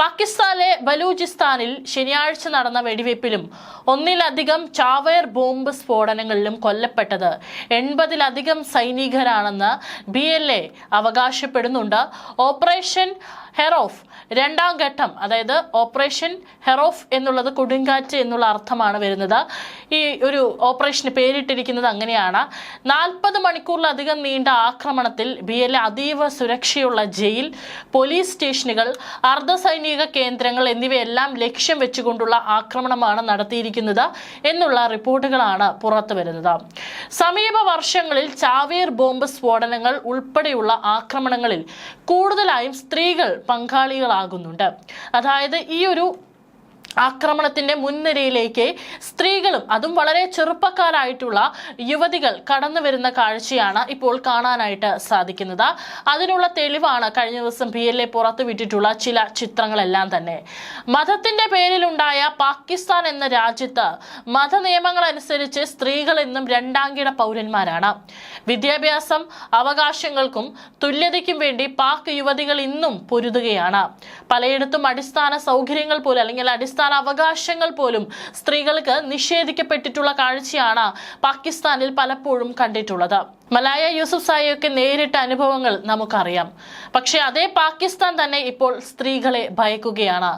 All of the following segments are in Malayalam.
പാകിസ്ഥാനിലെ ബലൂചിസ്ഥാനിൽ ശനിയാഴ്ച നടന്ന വെടിവയ്പ്പിലും ഒന്നിലധികം ചാവേർ ബോംബ് സ്ഫോടനങ്ങളിലും കൊല്ലപ്പെട്ടത് എൺപതിലധികം സൈനികരാണെന്ന് ബി എൽ എ അവകാശപ്പെടുന്നുണ്ട്. ഓപ്പറേഷൻ ഹെറോഫ്. രണ്ടാം ഘട്ടം അതായത് ഓപ്പറേഷൻ ഹെറോഫ് എന്നുള്ളത് കൊടുങ്കാറ്റ് എന്നുള്ള അർത്ഥമാണ് വരുന്നത്. ഈ ഒരു ഓപ്പറേഷന് പേരിട്ടിരിക്കുന്നത് അങ്ങനെയാണ്. നാൽപ്പത് മണിക്കൂറിലധികം നീണ്ട ആക്രമണത്തിൽ ബി എൽ അതീവ സുരക്ഷയുള്ള ജയിൽ പോലീസ് സ്റ്റേഷനുകൾ അർദ്ധസൈനിക കേന്ദ്രങ്ങൾ എന്നിവയെല്ലാം ലക്ഷ്യം വെച്ചുകൊണ്ടുള്ള ആക്രമണമാണ് നടത്തിയിരിക്കുന്നത് എന്നുള്ള റിപ്പോർട്ടുകളാണ് പുറത്തു വരുന്നത്. സമീപ വർഷങ്ങളിൽ ചാവേർ ബോംബ് സ്ഫോടനങ്ങൾ ഉൾപ്പെടെയുള്ള ആക്രമണങ്ങളിൽ കൂടുതലായും സ്ത്രീകൾ പങ്കാളികളാകുന്നുണ്ട്. അതായത് ഈ ഒരു ആക്രമണത്തിന്റെ മുൻനിരയിലേക്ക് സ്ത്രീകളും അതും വളരെ ചെറുപ്പക്കാരായിട്ടുള്ള യുവതികൾ കടന്നു വരുന്ന കാഴ്ചയാണ് ഇപ്പോൾ കാണാനായിട്ട് സാധിക്കുന്നത്. അതിനുള്ള തെളിവാണ് കഴിഞ്ഞ ദിവസം പി എൽ എ പുറത്തുവിട്ടിട്ടുള്ള ചില ചിത്രങ്ങളെല്ലാം തന്നെ. മതത്തിന്റെ പേരിലുണ്ടായ പാകിസ്ഥാൻ എന്ന രാജ്യത്ത് മതനിയമങ്ങൾ അനുസരിച്ച് സ്ത്രീകൾ എന്നും രണ്ടാംകിട പൗരന്മാരാണ്. വിദ്യാഭ്യാസം അവകാശങ്ങൾക്കും തുല്യതയ്ക്കും വേണ്ടി പാക് യുവതികൾ ഇന്നും പൊരുതുകയാണ്. പലയിടത്തും അടിസ്ഥാന സൗകര്യങ്ങൾ പോലെ അല്ലെങ്കിൽ അടിസ്ഥാന അവകാശങ്ങൾ പോലും സ്ത്രീകൾക്ക് നിഷേധിക്കപ്പെട്ടിട്ടുള്ള കാഴ്ചയാണ് പാകിസ്ഥാനിൽ പലപ്പോഴും കണ്ടിട്ടുള്ളത്. മലായ യൂസുഫ് സായിയൊക്കെ നേരിട്ട അനുഭവങ്ങൾ നമുക്കറിയാം. പക്ഷേ അതേ പാകിസ്ഥാൻ തന്നെ ഇപ്പോൾ സ്ത്രീകളെ ഭയക്കുകയാണ്.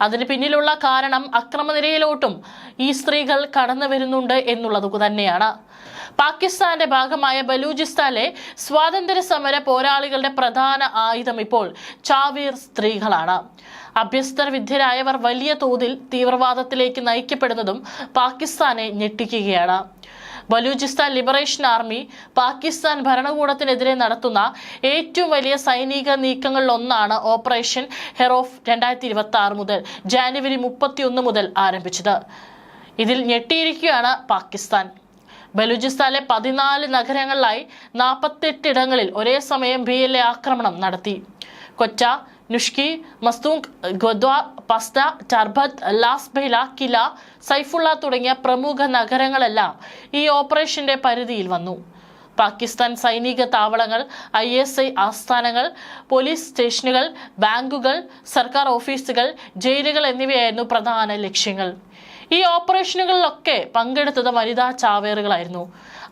അതിന് പിന്നിലുള്ള കാരണം അക്രമനിരയിലോട്ടും ഈ സ്ത്രീകൾ കടന്നു വരുന്നുണ്ട് എന്നുള്ളത് തന്നെയാണ് പാകിസ്ഥാന്റെ ഭാഗമായ ബലൂചിസ്ഥാനിലെ സ്വാതന്ത്ര്യ സമര പോരാളികളുടെ പ്രധാന ആയുധം ഇപ്പോൾ ചാവീർ സ്ത്രീകളാണ്. അഭ്യസ്തര വിദ്യരായവർ വലിയ തോതിൽ തീവ്രവാദത്തിലേക്ക് നയിക്കപ്പെടുന്നതും പാകിസ്ഥാനെ ഞെട്ടിക്കുകയാണ്. ബലൂചിസ്ഥാൻ ലിബറേഷൻ ആർമി പാകിസ്ഥാൻ ഭരണകൂടത്തിനെതിരെ നടത്തുന്ന ഏറ്റവും വലിയ സൈനിക നീക്കങ്ങളിൽ ഒന്നാണ് ഓപ്പറേഷൻ ഹെറോഫ് രണ്ടായിരത്തി ഇരുപത്തി ആറ് മുതൽ ജാനുവരി മുപ്പത്തിയൊന്ന് മുതൽ ആരംഭിച്ചത്. ഇതിൽ ഞെട്ടിയിരിക്കുകയാണ് പാകിസ്ഥാൻ. ബലൂചിസ്ഥാനിലെ പതിനാല് നഗരങ്ങളിലായി നാൽപ്പത്തെട്ടിടങ്ങളിൽ ഒരേ സമയം ബി എൽ എ ആക്രമണം നടത്തി. കൊച്ച നുഷ്കി മസ്തൂങ് ഗദ്വാർ പസ്ത ടർബത്ത് ലാസ്ബെല കില സൈഫുള്ള തുടങ്ങിയ പ്രമുഖ നഗരങ്ങളെല്ലാം ഈ ഓപ്പറേഷന്റെ പരിധിയിൽ വന്നു. പാകിസ്ഥാൻ സൈനിക താവളങ്ങൾ ഐ എസ് ഐ ആസ്ഥാനങ്ങൾ പോലീസ് സ്റ്റേഷനുകൾ ബാങ്കുകൾ സർക്കാർ ഓഫീസുകൾ ജയിലുകൾ എന്നിവയായിരുന്നു പ്രധാന ലക്ഷ്യങ്ങൾ. ഈ ഓപ്പറേഷനുകളിലൊക്കെ പങ്കെടുത്തത് വനിതാ ചാവേറുകളായിരുന്നു.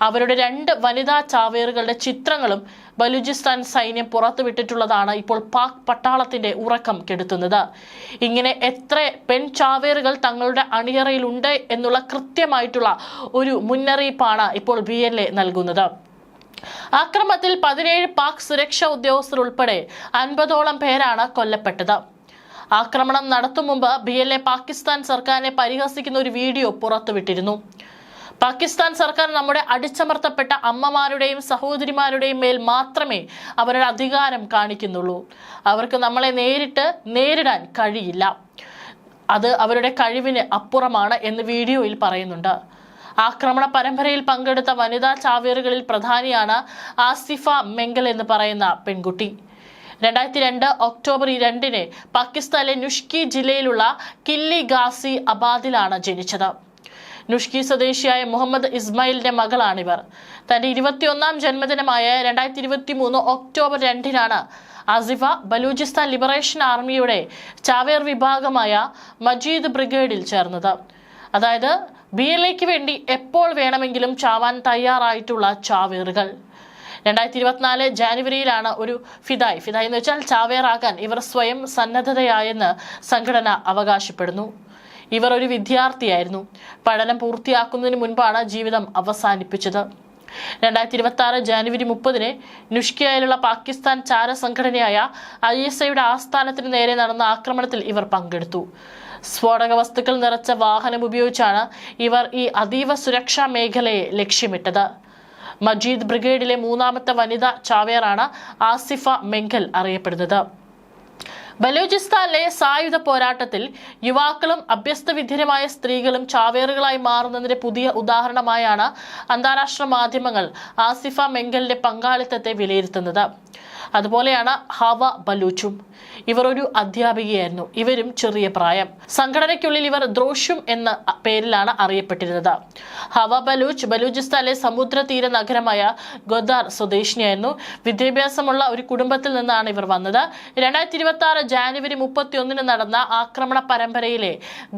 അവരുടെ രണ്ട് വനിതാ ചാവേറുകളുടെ ചിത്രങ്ങളും ബലൂചിസ്ഥാൻ സൈന്യം പുറത്തുവിട്ടിട്ടുള്ളതാണ് ഇപ്പോൾ പാക് പട്ടാളത്തിന്റെ ഉറക്കം കെടുത്തുന്നത്. ഇങ്ങനെ എത്ര പെൺ ചാവേറുകൾ തങ്ങളുടെ അണിയറയിലുണ്ട് എന്നുള്ള കൃത്യമായിട്ടുള്ള ഒരു മുന്നറിയിപ്പാണ് ഇപ്പോൾ ബി എൽ എ നൽകുന്നത്. അക്രമത്തിൽ പതിനേഴ് പാക് സുരക്ഷാ ഉദ്യോഗസ്ഥർ ഉൾപ്പെടെ അൻപതോളം പേരാണ് കൊല്ലപ്പെട്ടത്. ആക്രമണം നടത്തും മുമ്പ് ബി എൽ എ പാകിസ്ഥാൻ സർക്കാരിനെ പരിഹസിക്കുന്ന ഒരു വീഡിയോ പുറത്തുവിട്ടിരുന്നു. പാകിസ്ഥാൻ സർക്കാർ നമ്മുടെ അടിച്ചമർത്തപ്പെട്ട അമ്മമാരുടെയും സഹോദരിമാരുടെയും മേൽ മാത്രമേ അവരുടെ അധികാരം കാണിക്കുന്നുള്ളൂ. അവർക്ക് നമ്മളെ നേരിട്ട് നേരിടാൻ കഴിയില്ല. അത് അവരുടെ കഴിവിന് അപ്പുറമാണ് എന്ന് വീഡിയോയിൽ പറയുന്നുണ്ട്. ആക്രമണ പരമ്പരയിൽ പങ്കെടുത്ത വനിതാ ചാവേറുകളിൽ പ്രധാനിയാണ് ആസിഫ മെങ്കൽ എന്ന് പറയുന്ന പെൺകുട്ടി. രണ്ടായിരത്തി രണ്ട് ഒക്ടോബർ രണ്ടിന് പാകിസ്ഥാനിലെ നുഷ്കി ജില്ലയിലുള്ള കില്ലി ഗാസി അബാദിലാണ് ജനിച്ചത്. നുഷ്കി സ്വദേശിയായ മുഹമ്മദ് ഇസ്മായിലിന്റെ മകളാണിവർ. തന്റെ ഇരുപത്തിയൊന്നാം ജന്മദിനമായ രണ്ടായിരത്തി ഇരുപത്തി മൂന്ന് ഒക്ടോബർ രണ്ടിനാണ് ആസിഫ ബലൂചിസ്ഥാൻ ലിബറേഷൻ ആർമിയുടെ ചാവേർ വിഭാഗമായ മജീദ് ബ്രിഗേഡിൽ ചേർന്നത്. അതായത് ബി എൽ വേണ്ടി എപ്പോൾ വേണമെങ്കിലും ചാവാൻ തയ്യാറായിട്ടുള്ള ചാവേറുകൾ. രണ്ടായിരത്തി ഇരുപത്തിനാല് ജാനുവരിയിലാണ് ഒരു ഫിദായ്. ഫിദായ് എന്ന് വെച്ചാൽ ചാവേറാകാൻ. ഇവർ സ്വയം സന്നദ്ധതയായെന്ന് സംഘടന അവകാശപ്പെടുന്നു. ഇവർ ഒരു വിദ്യാർത്ഥിയായിരുന്നു. പഠനം പൂർത്തിയാക്കുന്നതിന് മുൻപാണ് ജീവിതം അവസാനിപ്പിച്ചത്. രണ്ടായിരത്തി ഇരുപത്തി ആറ് ജാനുവരി മുപ്പതിന് നുഷ്കിയയിലുള്ള പാകിസ്ഥാൻ ചാര സംഘടനയായ ഐ എസ് ഐയുടെ ആസ്ഥാനത്തിന് നേരെ നടന്ന ആക്രമണത്തിൽ ഇവർ പങ്കെടുത്തു. സ്ഫോടക വസ്തുക്കൾ നിറച്ച വാഹനം ഉപയോഗിച്ചാണ് ഇവർ ഈ അതീവ സുരക്ഷാ മേഖലയെ ലക്ഷ്യമിട്ടത്. മജീദ് ബ്രിഗേഡിലെ മൂന്നാമത്തെ വനിത ചാവേറാണ് ആസിഫ മെങ്കൽ അറിയപ്പെടുന്നത്. ബലൂചിസ്ഥാനിലെ സായുധ പോരാട്ടത്തിൽ യുവാക്കളും അഭ്യസ്തവിദ്യരുമായ സ്ത്രീകളും ചാവേറുകളായി മാറുന്നതിന്റെ പുതിയ ഉദാഹരണമായാണ് അന്താരാഷ്ട്ര മാധ്യമങ്ങൾ ആസിഫ മെങ്കലിന്റെ പങ്കാളിത്തത്തെ വിലയിരുത്തുന്നത്. അതുപോലെയാണ് ഹവ ബലൂച്ചും. ഇവർ ഒരു അധ്യാപികയായിരുന്നു. ഇവരും ചെറിയ പ്രായം. സംഘടനയ്ക്കുള്ളിൽ ഇവർ ദ്രോഷ്യം എന്ന പേരിലാണ് അറിയപ്പെട്ടിരുന്നത്. ഹവ ബലൂച്ച് ബലൂചിസ്ഥാനിലെ സമുദ്ര തീര നഗരമായ ഗൊദാർ സ്വദേശിനിയായിരുന്നു. വിദ്യാഭ്യാസമുള്ള ഒരു കുടുംബത്തിൽ നിന്നാണ് ഇവർ വന്നത്. രണ്ടായിരത്തി ഇരുപത്തി ആറ് ജാനുവരി മുപ്പത്തി ഒന്നിന് നടന്ന ആക്രമണ പരമ്പരയിലെ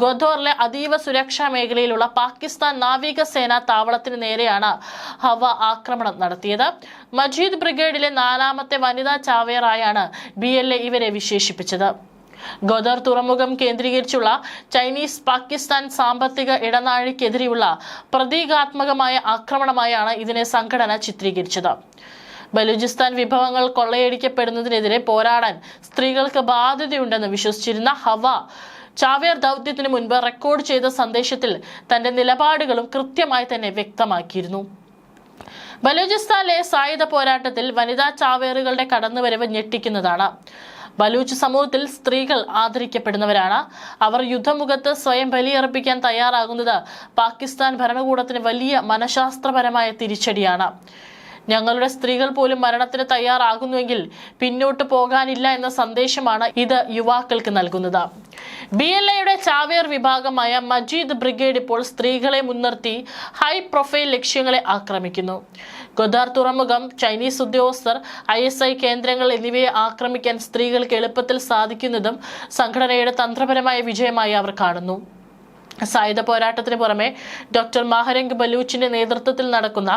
ഗൊദോറിലെ അതീവ സുരക്ഷാ മേഖലയിലുള്ള പാകിസ്ഥാൻ നാവിക നാവികസേന താവളത്തിന് നേരെയാണ് ഹവ ആക്രമണം നടത്തിയത്. മജീദ് ബ്രിഗേഡിലെ നാലാമത്തെ വനിതാ ചാവേറായാണ് ബി എൽ എ ഇവരെ വിശേഷിപ്പിച്ചത്. ഗോദർ തുറമുഖം കേന്ദ്രീകരിച്ചുള്ള ചൈനീസ് പാകിസ്ഥാൻ സാമ്പത്തിക ഇടനാഴിക്കെതിരെയുള്ള പ്രതീകാത്മകമായ ആക്രമണമായാണ് ഇതിനെ സംഘടന ചിത്രീകരിച്ചത്. ബലൂചിസ്ഥാൻ വിഭവങ്ങൾ കൊള്ളയടിക്കപ്പെടുന്നതിനെതിരെ പോരാടാൻ സ്ത്രീകൾക്ക് ബാധ്യതയുണ്ടെന്ന് വിശ്വസിച്ചിരുന്ന ഹവ ചാവേർ ദൗത്യത്തിന് മുൻപ് റെക്കോർഡ് ചെയ്ത സന്ദേശത്തിൽ തന്റെ നിലപാടുകളും കൃത്യമായി തന്നെ വ്യക്തമാക്കിയിരുന്നു. ബലൂചിസ്ഥാനിലെ സായുധ പോരാട്ടത്തിൽ വനിതാ ചാവേറുകളുടെ കടന്നുവരവ് ഞെട്ടിക്കുന്നതാണ്. ബലൂച്ച് സമൂഹത്തിൽ സ്ത്രീകൾ ആദരിക്കപ്പെടുന്നവരാണ്. അവർ യുദ്ധമുഖത്ത് സ്വയം ബലിയർപ്പിക്കാൻ തയ്യാറാകുന്നത് പാകിസ്ഥാൻ ഭരണകൂടത്തിന് വലിയ മനഃശാസ്ത്രപരമായ തിരിച്ചടിയാണ്. ഞങ്ങളുടെ സ്ത്രീകൾ പോലും മരണത്തിന് തയ്യാറാകുന്നുവെങ്കിൽ പിന്നോട്ട് പോകാനില്ല എന്ന സന്ദേശമാണ് ഇത് യുവാക്കൾക്ക് നൽകുന്നത്. ബി എൽ എയുടെ ചാവേർ വിഭാഗമായ മജീദ് ബ്രിഗേഡ് ഇപ്പോൾ സ്ത്രീകളെ മുൻനിർത്തി ഹൈ പ്രൊഫൈൽ ലക്ഷ്യങ്ങളെ ആക്രമിക്കുന്നു. ഗൊദാർ തുറമുഖം ചൈനീസ് ഉദ്യോഗസ്ഥർ ഐ എസ് ഐ കേന്ദ്രങ്ങൾ എന്നിവയെ ആക്രമിക്കാൻ സ്ത്രീകൾക്ക് എളുപ്പത്തിൽ സാധിക്കുന്നതും സംഘടനയുടെ തന്ത്രപരമായ വിജയമായി അവർ കാണുന്നു. സായുധ പോരാട്ടത്തിന് പുറമെ ഡോക്ടർ മാഹരംഗ് ബലൂച്ചിന്റെ നേതൃത്വത്തിൽ നടക്കുന്ന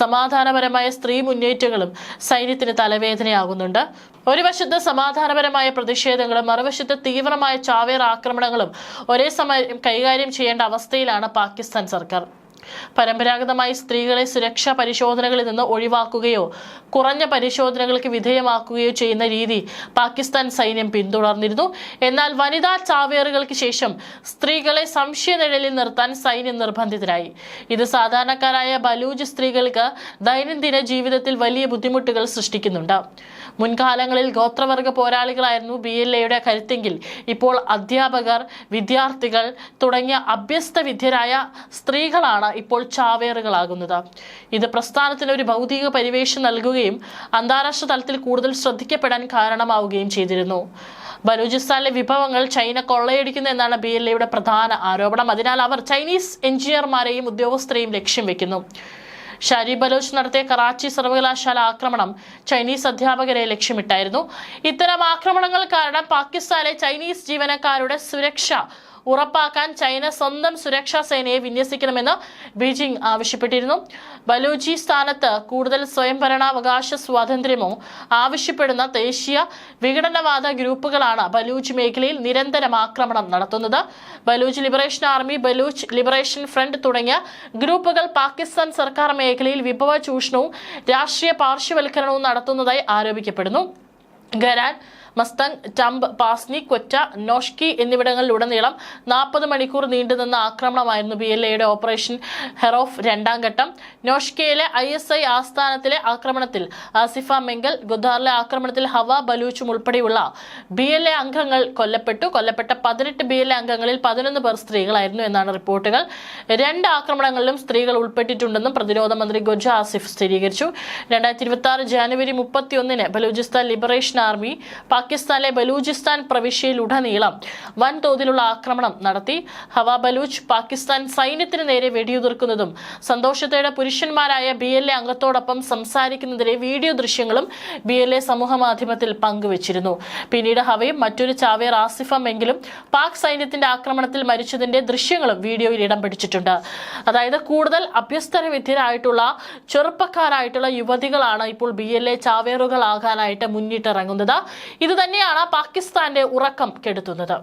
സമാധാനപരമായ സ്ത്രീ മുന്നേറ്റങ്ങളും സൈന്യത്തിന് തലവേദനയാകുന്നുണ്ട്. ഒരു വശത്ത് സമാധാനപരമായ പ്രതിഷേധങ്ങളും മറുവശത്ത് തീവ്രമായ ചാവേർ ആക്രമണങ്ങളും ഒരേ സമയം കൈകാര്യം ചെയ്യേണ്ട അവസ്ഥയിലാണ് പാകിസ്ഥാൻ സർക്കാർ. പരമ്പരാഗതമായി സ്ത്രീകളെ സുരക്ഷാ പരിശോധനകളിൽ നിന്ന് ഒഴിവാക്കുകയോ കുറഞ്ഞ പരിശോധനകൾക്ക് വിധേയമാക്കുകയോ ചെയ്യുന്ന രീതി പാകിസ്ഥാൻ സൈന്യം പിന്തുടർന്നിരുന്നു. എന്നാൽ വനിതാ ചാവേറുകൾക്ക് ശേഷം സ്ത്രീകളെ സംശയനിഴലിൽ നിർത്താൻ സൈന്യം നിർബന്ധിതരായി. ഇത് സാധാരണക്കാരായ ബലൂജ് സ്ത്രീകൾക്ക് ദൈനംദിന ജീവിതത്തിൽ വലിയ ബുദ്ധിമുട്ടുകൾ സൃഷ്ടിക്കുന്നുണ്ട്. മുൻകാലങ്ങളിൽ ഗോത്രവർഗ പോരാളികളായിരുന്നു ബി എൽ എയുടെ കരുത്തെങ്കിൽ. ഇപ്പോൾ അധ്യാപകർ വിദ്യാർത്ഥികൾ തുടങ്ങിയ അഭ്യസ്ത വിദ്യരായ സ്ത്രീകളാണ് ഇപ്പോൾ ചാവേറുകളാകുന്നത്. ഇത് പ്രസ്ഥാനത്തിന് ഒരു ഭൗതിക പരിവേഷം നൽകുകയും അന്താരാഷ്ട്ര തലത്തിൽ കൂടുതൽ ശ്രദ്ധിക്കപ്പെടാൻ കാരണമാവുകയും ചെയ്തിരുന്നു. ബലൂചിസ്ഥാനിലെ വിഭവങ്ങൾ ചൈന കൊള്ളയടിക്കുന്നു എന്നാണ് ബി എൽ എയുടെ പ്രധാന ആരോപണം. അതിനാൽ അവർ ചൈനീസ് എഞ്ചിനീയർമാരെയും ഉദ്യോഗസ്ഥരെയും ലക്ഷ്യം വെക്കുന്നു. ഷാരി ബലോച്ച് നടത്തിയ കറാച്ചി സർവകലാശാല ആക്രമണം ചൈനീസ് അധ്യാപകരെ ലക്ഷ്യമിട്ടായിരുന്നു. ഇത്തരം ആക്രമണങ്ങൾ കാരണം പാകിസ്ഥാനിലെ ചൈനീസ് ജീവനക്കാരുടെ സുരക്ഷ ഉറപ്പാക്കാൻ ചൈന സ്വന്തം സുരക്ഷാ സേനയെ വിന്യസിക്കണമെന്ന് ബീജിംഗ് ആവശ്യപ്പെട്ടിരുന്നു. ബലൂചിസ്ഥാനത്ത് കൂടുതൽ സ്വയംഭരണാവകാശ സ്വാതന്ത്ര്യമോ ആവശ്യപ്പെടുന്ന ദേശീയ വിഘടനവാദ ഗ്രൂപ്പുകളാണ് ബലൂച്ച് മേഖലയിൽ നിരന്തരം ആക്രമണം നടത്തുന്നത്. Baloch liberation army Baloch liberation front തുടങ്ങിയ ഗ്രൂപ്പുകൾ പാകിസ്ഥാൻ സർക്കാർ മേഖലയിൽ വിഭവ ചൂഷണവും രാഷ്ട്രീയ പാർശ്വവൽക്കരണവും നടത്തുന്നതായി ആരോപിക്കപ്പെടുന്നു. ഖരാൻ മസ്തങ് ടംബ് പാസ്നി കൊറ്റ നോഷ്കി എന്നിവിടങ്ങളിലുടനീളം നാൽപ്പത് മണിക്കൂർ നീണ്ടുനിന്ന ആക്രമണമായിരുന്നു ബി എൽ എയുടെ ഓപ്പറേഷൻ ഹെറോഫ് രണ്ടാം ഘട്ടം. നോഷ്കയിലെ ഐ എസ് ഐ ആസ്ഥാനത്തിലെ ആക്രമണത്തിൽ ആസിഫ മെങ്കൽ ഗുദാറിലെ ആക്രമണത്തിൽ ഹവ ബലൂച്ചും ഉൾപ്പെടെയുള്ള ബി എൽ എ അംഗങ്ങൾ കൊല്ലപ്പെട്ടു. കൊല്ലപ്പെട്ട പതിനെട്ട് ബി എൽ എ അംഗങ്ങളിൽ പതിനൊന്ന് പേർ സ്ത്രീകളായിരുന്നു എന്നാണ് റിപ്പോർട്ടുകൾ. രണ്ട് ആക്രമണങ്ങളിലും സ്ത്രീകൾ ഉൾപ്പെട്ടിട്ടുണ്ടെന്നും പ്രതിരോധ മന്ത്രി ഗൊജ ആസിഫ് സ്ഥിരീകരിച്ചു. രണ്ടായിരത്തി ഇരുപത്തി ആറ് ജാനുവരി മുപ്പത്തിയൊന്നിന് ബലൂചിസ്ഥാൻ ലിബറേഷൻ ആർമി പാകിസ്ഥാനിലെ ബലൂചിസ്ഥാൻ പ്രവിശ്യയിലുടനീളം വൻതോതിലുള്ള ആക്രമണം നടത്തി. ഹവ ബലൂച്ച് പാകിസ്ഥാൻ സൈന്യത്തിന് നേരെ വെടിയുതിർക്കുന്നതും സന്തോഷത്തോടെ പുരുഷന്മാരായ ബി എൽ എ അംഗത്തോടൊപ്പം സംസാരിക്കുന്നതിലെ വീഡിയോ ദൃശ്യങ്ങളും ബി എൽ എ സമൂഹ മാധ്യമത്തിൽ പങ്കുവച്ചിരുന്നു. പിന്നീട് ഹവയും മറ്റൊരു ചാവേർ ആസിഫമെങ്കിലും പാക് സൈന്യത്തിന്റെ ആക്രമണത്തിൽ മരിച്ചതിന്റെ ദൃശ്യങ്ങളും വീഡിയോയിൽ ഇടം പിടിച്ചിട്ടുണ്ട്. അതായത് കൂടുതൽ അഭ്യസ്തര വിദ്യരായിട്ടുള്ള ചെറുപ്പക്കാരായിട്ടുള്ള യുവതികളാണ് ഇപ്പോൾ ബി എൽ എ ചാവേറുകളാകാനായിട്ട് മുന്നിട്ടിറങ്ങുന്നത്. ഇത് തന്നെയാണ് പാകിസ്ഥാന്റെ ഉറക്കം കെടുത്തുന്നത്.